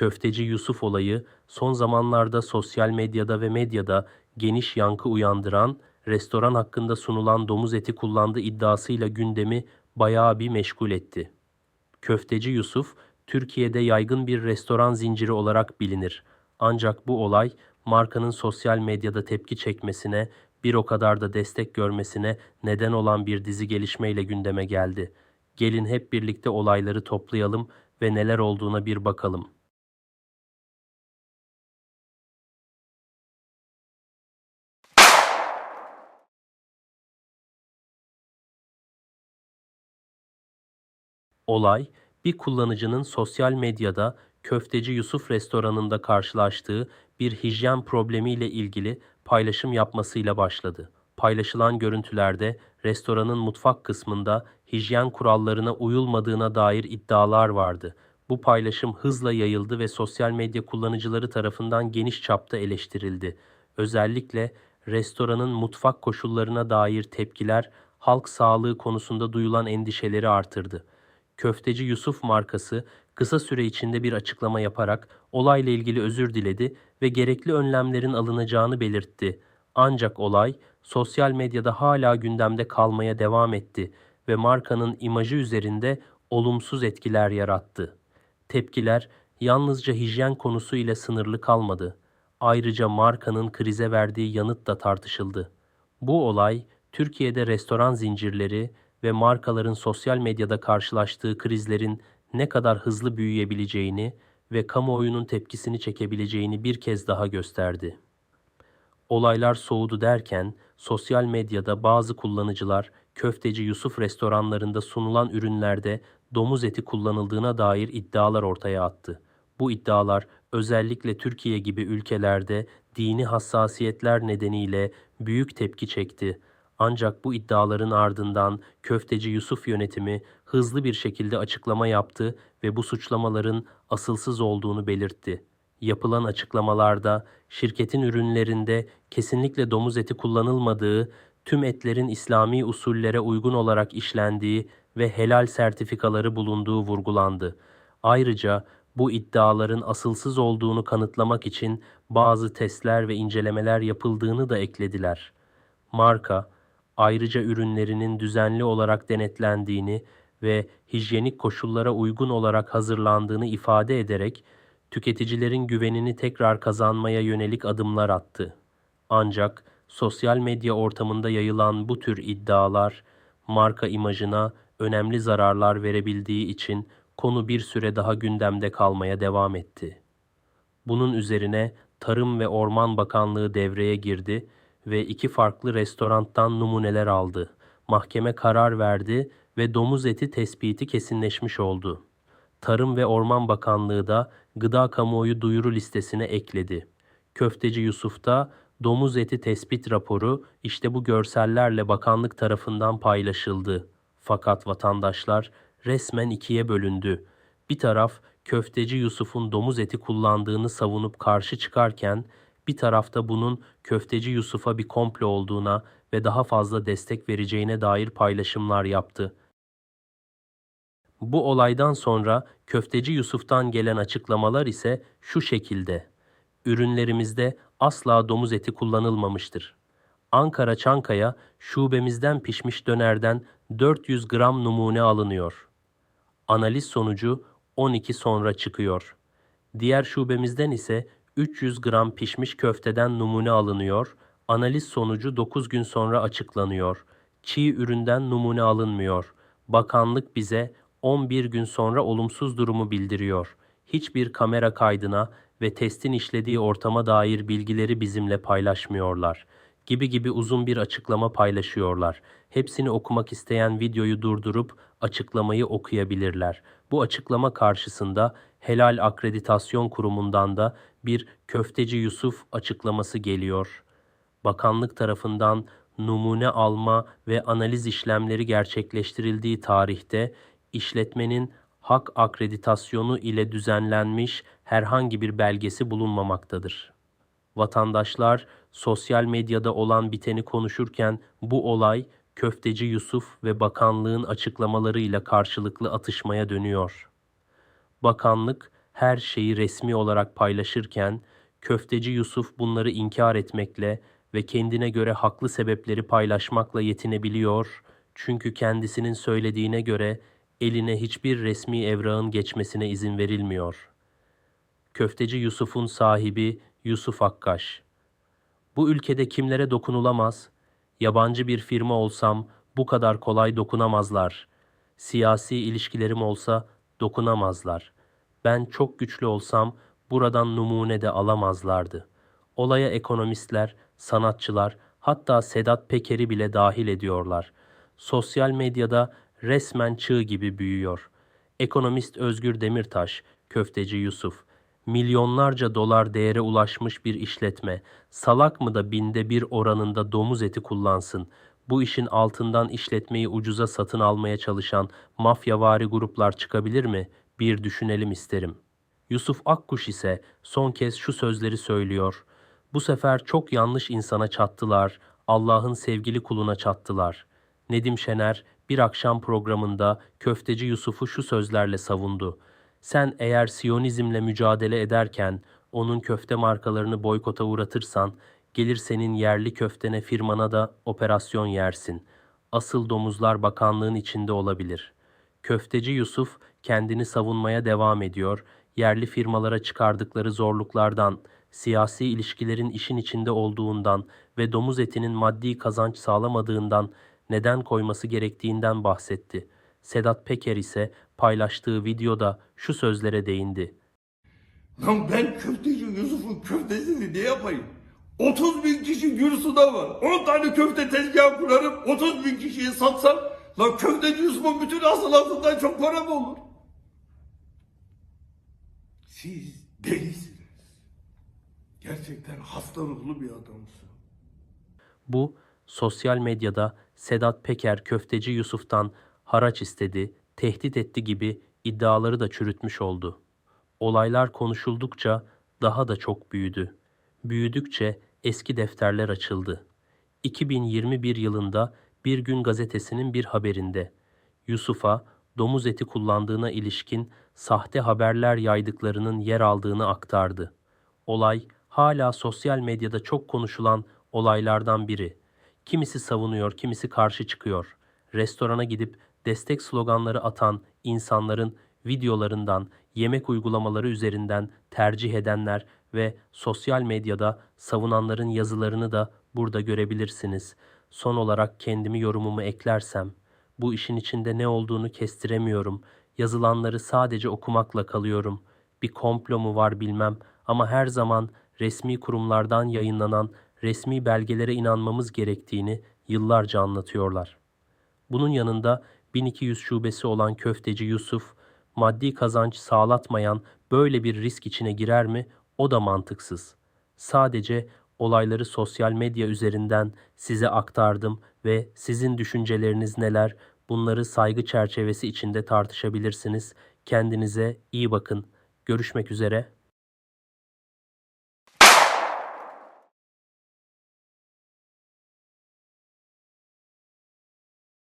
Köfteci Yusuf olayı son zamanlarda sosyal medyada ve medyada geniş yankı uyandıran, restoran hakkında sunulan domuz eti kullandığı iddiasıyla gündemi bayağı bir meşgul etti. Köfteci Yusuf, Türkiye'de yaygın bir restoran zinciri olarak bilinir. Ancak bu olay markanın sosyal medyada tepki çekmesine, bir o kadar da destek görmesine neden olan bir dizi gelişmeyle gündeme geldi. Gelin hep birlikte olayları toplayalım ve neler olduğuna bir bakalım. Olay, bir kullanıcının sosyal medyada Köfteci Yusuf restoranında karşılaştığı bir hijyen problemiyle ilgili paylaşım yapmasıyla başladı. Paylaşılan görüntülerde restoranın mutfak kısmında hijyen kurallarına uyulmadığına dair iddialar vardı. Bu paylaşım hızla yayıldı ve sosyal medya kullanıcıları tarafından geniş çapta eleştirildi. Özellikle restoranın mutfak koşullarına dair tepkiler halk sağlığı konusunda duyulan endişeleri artırdı. Köfteci Yusuf markası kısa süre içinde bir açıklama yaparak olayla ilgili özür diledi ve gerekli önlemlerin alınacağını belirtti. Ancak olay sosyal medyada hala gündemde kalmaya devam etti ve markanın imajı üzerinde olumsuz etkiler yarattı. Tepkiler yalnızca hijyen konusu ile sınırlı kalmadı. Ayrıca markanın krize verdiği yanıt da tartışıldı. Bu olay Türkiye'de restoran zincirleri ve markaların sosyal medyada karşılaştığı krizlerin ne kadar hızlı büyüyebileceğini ve kamuoyunun tepkisini çekebileceğini bir kez daha gösterdi. Olaylar soğudu derken sosyal medyada bazı kullanıcılar Köfteci Yusuf restoranlarında sunulan ürünlerde domuz eti kullanıldığına dair iddialar ortaya attı. Bu iddialar özellikle Türkiye gibi ülkelerde dini hassasiyetler nedeniyle büyük tepki çekti. Ancak bu iddiaların ardından Köfteci Yusuf yönetimi hızlı bir şekilde açıklama yaptı ve bu suçlamaların asılsız olduğunu belirtti. Yapılan açıklamalarda şirketin ürünlerinde kesinlikle domuz eti kullanılmadığı, tüm etlerin İslami usullere uygun olarak işlendiği ve helal sertifikaları bulunduğu vurgulandı. Ayrıca bu iddiaların asılsız olduğunu kanıtlamak için bazı testler ve incelemeler yapıldığını da eklediler. Marka, ayrıca ürünlerinin düzenli olarak denetlendiğini ve hijyenik koşullara uygun olarak hazırlandığını ifade ederek tüketicilerin güvenini tekrar kazanmaya yönelik adımlar attı. Ancak sosyal medya ortamında yayılan bu tür iddialar marka imajına önemli zararlar verebildiği için konu bir süre daha gündemde kalmaya devam etti. Bunun üzerine Tarım ve Orman Bakanlığı devreye girdi ve iki farklı restorandan numuneler aldı. Mahkeme karar verdi ve domuz eti tespiti kesinleşmiş oldu. Tarım ve Orman Bakanlığı da gıda kamuoyu duyuru listesine ekledi. Köfteci Yusuf'ta domuz eti tespit raporu işte bu görsellerle bakanlık tarafından paylaşıldı. Fakat vatandaşlar resmen ikiye bölündü. Bir taraf köfteci Yusuf'un domuz eti kullandığını savunup karşı çıkarken bir tarafta bunun köfteci Yusuf'a bir komplo olduğuna ve daha fazla destek vereceğine dair paylaşımlar yaptı. Bu olaydan sonra köfteci Yusuf'tan gelen açıklamalar ise şu şekilde. Ürünlerimizde asla domuz eti kullanılmamıştır. Ankara Çankaya şubemizden pişmiş dönerden 400 gram numune alınıyor. Analiz sonucu 12 sonra çıkıyor. Diğer şubemizden ise 300 gram pişmiş köfteden numune alınıyor. Analiz sonucu 9 gün sonra açıklanıyor. Çiğ üründen numune alınmıyor. Bakanlık bize 11 gün sonra olumsuz durumu bildiriyor. Hiçbir kamera kaydına ve testin işlediği ortama dair bilgileri bizimle paylaşmıyorlar. Gibi gibi uzun bir açıklama paylaşıyorlar. Hepsini okumak isteyen videoyu durdurup açıklamayı okuyabilirler. Bu açıklama karşısında Helal Akreditasyon Kurumu'ndan da bir köfteci Yusuf açıklaması geliyor. Bakanlık tarafından numune alma ve analiz işlemleri gerçekleştirildiği tarihte işletmenin hak akreditasyonu ile düzenlenmiş herhangi bir belgesi bulunmamaktadır. Vatandaşlar sosyal medyada olan biteni konuşurken bu olay Köfteci Yusuf ve bakanlığın açıklamalarıyla karşılıklı atışmaya dönüyor. Bakanlık her şeyi resmi olarak paylaşırken köfteci Yusuf bunları inkar etmekle ve kendine göre haklı sebepleri paylaşmakla yetinebiliyor. Çünkü kendisinin söylediğine göre eline hiçbir resmi evrağın geçmesine izin verilmiyor. Köfteci Yusuf'un sahibi Yusuf Akkaş. Bu ülkede kimlere dokunulamaz? Yabancı bir firma olsam bu kadar kolay dokunamazlar. Siyasi ilişkilerim olsa dokunamazlar. Ben çok güçlü olsam buradan numune de alamazlardı. Olaya ekonomistler, sanatçılar, hatta Sedat Peker'i bile dahil ediyorlar. Sosyal medyada resmen çığ gibi büyüyor. Ekonomist Özgür Demirtaş, köfteci Yusuf, milyonlarca dolar değere ulaşmış bir işletme, salak mı da binde bir oranında domuz eti kullansın, bu işin altından işletmeyi ucuza satın almaya çalışan mafyavari gruplar çıkabilir mi? Bir düşünelim isterim. Yusuf Akkuş ise son kez şu sözleri söylüyor. Bu sefer çok yanlış insana çattılar, Allah'ın sevgili kuluna çattılar. Nedim Şener bir akşam programında köfteci Yusuf'u şu sözlerle savundu. Sen eğer Siyonizmle mücadele ederken onun köfte markalarını boykota uğratırsan, gelir senin yerli köftene firmana da operasyon yersin. Asıl domuzlar bakanlığın içinde olabilir. Köfteci Yusuf kendini savunmaya devam ediyor, yerli firmalara çıkardıkları zorluklardan, siyasi ilişkilerin işin içinde olduğundan ve domuz etinin maddi kazanç sağlamadığından neden koyması gerektiğinden bahsetti. Sedat Peker ise paylaştığı videoda şu sözlere değindi. Lan ben köfteci Yusuf'un köftesini ne yapayım? 30 bin kişi Gürsü'de var. 10 tane köfte tezgahı kurarım. 30 bin kişiye satsam. Lan köfteci Yusuf'un bütün hasılatından çok para mı olur? Siz delisiniz. Gerçekten hasta ruhlu bir adamsın. Bu sosyal medyada Sedat Peker köfteci Yusuf'tan haraç istedi, tehdit etti gibi iddiaları da çürütmüş oldu. Olaylar konuşuldukça daha da çok büyüdü. Büyüdükçe eski defterler açıldı. 2021 yılında Bir Gün gazetesinin bir haberinde Yusuf'a domuz eti kullandığına ilişkin sahte haberler yaydıklarının yer aldığını aktardı. Olay hala sosyal medyada çok konuşulan olaylardan biri. Kimisi savunuyor, kimisi karşı çıkıyor. Restorana gidip destek sloganları atan insanların videolarından, yemek uygulamaları üzerinden tercih edenler ve sosyal medyada savunanların yazılarını da burada görebilirsiniz. Son olarak kendimi yorumumu eklersem, bu işin içinde ne olduğunu kestiremiyorum. Yazılanları sadece okumakla kalıyorum. Bir komplo mu var bilmem ama her zaman resmi kurumlardan yayınlanan resmi belgelere inanmamız gerektiğini yıllarca anlatıyorlar. Bunun yanında 1200 şubesi olan köfteci Yusuf, maddi kazanç sağlatmayan böyle bir risk içine girer mi? O da mantıksız. Sadece olayları sosyal medya üzerinden size aktardım ve sizin düşünceleriniz neler? Bunları saygı çerçevesi içinde tartışabilirsiniz. Kendinize iyi bakın. Görüşmek üzere.